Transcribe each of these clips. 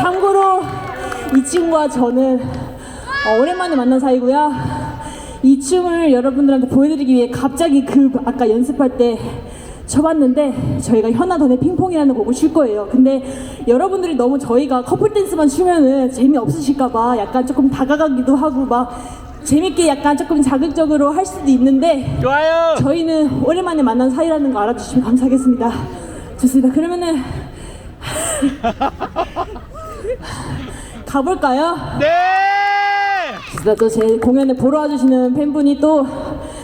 참고로 이 친구와 저는 어, 오랜만에 만난 사이고요. 이 춤을 여러분들한테 보여드리기 위해 갑자기 그 아까 연습할 때 쳐봤는데 저희가 현아돈의 핑퐁이라는 곡을 출 거예요. 근데 여러분들이 너무 저희가 커플 댄스만 추면은 재미없으실까봐 약간 조금 다가가기도 하고 막 재밌게 약간 조금 자극적으로 할 수도 있는데 좋아요. 저희는 오랜만에 만난 사이라는 거 알아주시면 감사하겠습니다. 좋습니다. 그러면은 가볼까요? 네. 진짜 또 제 공연을 보러 와주시는 팬분이 또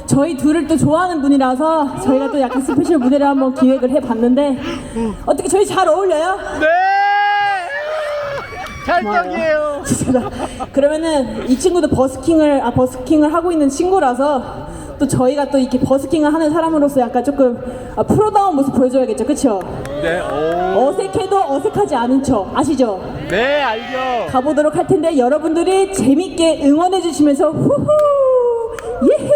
저희 둘을 또 좋아하는 분이라서 저희가 또 약간 스페셜 무대를 한번 기획을 해봤는데 어떻게 저희 잘 어울려요? 네. 찰떡이에요. 좋습니다. 그러면은 이 친구도 버스킹을 아 버스킹을 하고 있는 친구라서 또 저희가 또 이렇게 버스킹을 하는 사람으로서 약간 조금 아, 프로다운 모습 보여줘야겠죠, 그렇죠? 네. 오. 어색해도 어색하지 않은 척 아시죠? 네, 알죠. 가보도록 할 텐데 여러분들이 재밌게 응원해 주시면서 후후 예헤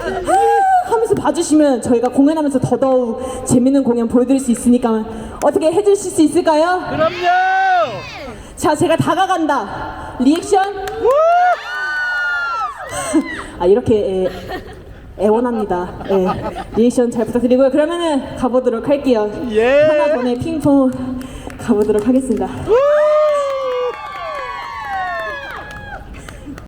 아, 하면서 봐주시면 저희가 공연하면서 더더욱 재밌는 공연 보여드릴 수 있으니까 어떻게 해주실 수 있을까요? 그럼요. 자 제가 다가간다 리액션 아 이렇게 애, 애원합니다 예, 리액션 잘 부탁드리고요 그러면은 가보도록 할게요 예. 하나 전에 핑퐁 가보도록 하겠습니다 우!